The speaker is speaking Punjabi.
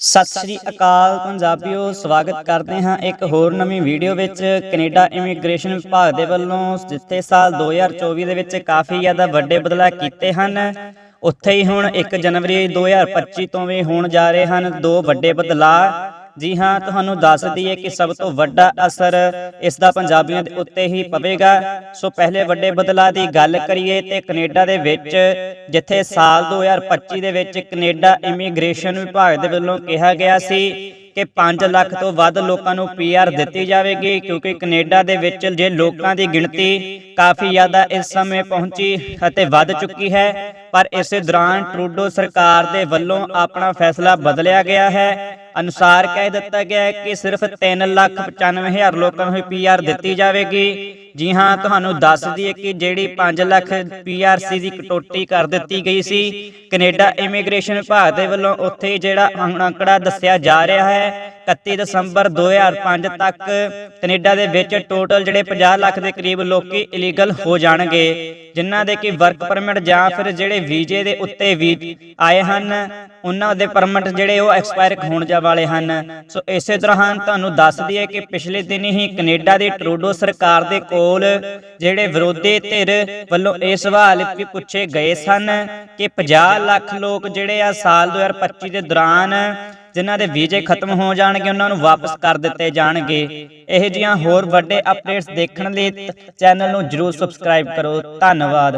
ਸਤਿ ਸ੍ਰੀ ਅਕਾਲ ਪੰਜਾਬੀਓ, ਸਵਾਗਤ ਕਰਦੇ ਹਾਂ ਇੱਕ ਹੋਰ ਨਵੀਂ ਵੀਡੀਓ ਵਿੱਚ ਕੈਨੇਡਾ ਇਮੀਗ੍ਰੇਸ਼ਨ ਵਿਭਾਗ ਦੇ ਵੱਲੋਂ, ਜਿੱਥੇ ਸਾਲ 2024 ਦੇ ਵਿੱਚ ਕਾਫੀ ਜ਼ਿਆਦਾ ਵੱਡੇ ਬਦਲਾਅ ਕੀਤੇ ਹਨ। ਉੱਥੇ ਹੀ ਹੁਣ 1 ਜਨਵਰੀ 2025 ਤੋਂ ਵੀ ਹੋਣ ਜਾ ਰਹੇ ਹਨ ਦੋ ਵੱਡੇ ਬਦਲਾਅ। ਜੀ ਹਾਂ, ਤੁਹਾਨੂੰ ਦੱਸ ਦਈਏ ਕਿ ਸਭ ਤੋਂ ਵੱਡਾ ਅਸਰ ਇਸ ਦਾ ਪੰਜਾਬੀਆਂ ਦੇ ਉੱਤੇ ਹੀ ਪਵੇਗਾ। ਸੋ ਪਹਿਲੇ ਵੱਡੇ ਬਦਲਾਅ ਦੀ ਗੱਲ ਕਰੀਏ ਤੇ ਕੈਨੇਡਾ ਦੇ ਵਿੱਚ, ਜਿੱਥੇ ਸਾਲ 2025 ਦੇ ਵਿੱਚ ਕੈਨੇਡਾ ਇਮੀਗ੍ਰੇਸ਼ਨ ਵਿਭਾਗ ਦੇ ਵੱਲੋਂ ਕਿਹਾ ਗਿਆ ਸੀ ਕਿ 5 ਲੱਖ ਤੋਂ ਵੱਧ ਲੋਕਾਂ ਨੂੰ ਪੀਆਰ ਦਿੱਤੀ ਜਾਵੇਗੀ, ਕਿਉਂਕਿ ਕੈਨੇਡਾ ਦੇ ਵਿੱਚ ਜੇ ਲੋਕਾਂ ਦੀ ਗਿਣਤੀ ਕਾਫੀ ਜ਼ਿਆਦਾ ਇਸ ਸਮੇਂ ਪਹੁੰਚੀ ਅਤੇ ਵੱਧ ਚੁੱਕੀ ਹੈ ਪਰ ਇਸੇ ਦੌਰਾਨ ਟਰੂਡੋ ਸਰਕਾਰ ਦੇ ਵੱਲੋਂ ਆਪਣਾ ਫੈਸਲਾ ਬਦਲਿਆ ਗਿਆ ਹੈ। ਅਨੁਸਾਰ ਕਹਿ ਦਿੱਤਾ ਗਿਆ ਹੈ ਕਿ ਸਿਰਫ 3 ਲੱਖ 95 ਹਜ਼ਾਰ ਲੋਕਾਂ ਨੂੰ ਹੀ ਪੀਆਰ ਦਿੱਤੀ ਜਾਵੇਗੀ। ਜੀ ਹਾਂ, ਤੁਹਾਨੂੰ ਦੱਸ ਦਈਏ ਕਿ ਜਿਹੜੀ 5 ਲੱਖ ਪੀਆਰਸੀ ਦੀ ਕਟੌਤੀ ਕਰ ਦਿੱਤੀ ਗਈ ਸੀ, ਕੈਨੇਡਾ ਇਮੀਗ੍ਰੇਸ਼ਨ ਵਿਭਾਗ ਦੇ ਵੱਲੋਂ ਉੱਥੇ ਜਿਹੜਾ ਹੁਣ ਅੰਕੜਾ ਦੱਸਿਆ ਜਾ ਰਿਹਾ ਹੈ 31 ਦਸੰਬਰ 2005 ਤੱਕ ਕੈਨੇਡਾ ਦੇ ਵਿੱਚ ਟੋਟਲ ਜਿਹੜੇ 50 ਲੱਖ ਦੇ ਕਰੀਬ ਲੋਕੀ ਇਲੀਗਲ ਹੋ ਜਾਣਗੇ, ਜਿਨ੍ਹਾਂ ਦੇ ਕਿ ਵਰਕ ਪਰਮਿਟ ਜਾਂ ਫਿਰ ਜਿਹੜੇ ਵੀਜ਼ੇ ਦੇ ਉੱਤੇ ਵੀ ਆਏ ਹਨ ਉਹਨਾਂ ਦੇ ਪਰਮਿਟ ਜਿਹੜੇ ਉਹ ਐਕਸਪਾਇਰ ਹੋਣ ਜਾ ਵਾਲੇ ਹਨ। ਸੋ ਇਸੇ ਦੌਰਾਨ ਤੁਹਾਨੂੰ ਦੱਸ ਦਈਏ ਕਿ ਪਿਛਲੇ ਦਿਨ ਹੀ ਕੈਨੇਡਾ ਦੀ ਟਰੂਡੋ ਸਰਕਾਰ ਦੇ ਕੋਲ ਜਿਹੜੇ ਵਿਰੋਧੀ ਧਿਰ ਵੱਲੋਂ ਇਹ ਸਵਾਲ ਵੀ ਪੁੱਛੇ ਗਏ ਸਨ ਕਿ 50 ਲੱਖ ਲੋਕ ਜਿਹੜੇ ਆ ਸਾਲ 2025 ਦੇ ਦੌਰਾਨ ਜਿਨ੍ਹਾਂ ਦੇ ਵੀਜ਼ੇ ਖਤਮ ਹੋ ਜਾਣਗੇ, ਉਹਨਾਂ ਨੂੰ ਵਾਪਸ ਕਰ ਦਿੱਤੇ ਜਾਣਗੇ। ਇਹ ਜੀਆਂ ਹੋਰ ਵੱਡੇ ਅਪਡੇਟਸ ਦੇਖਣ ਲਈ ਚੈਨਲ ਨੂੰ ਜਰੂਰ ਸਬਸਕ੍ਰਾਈਬ ਕਰੋ। ਧੰਨਵਾਦ।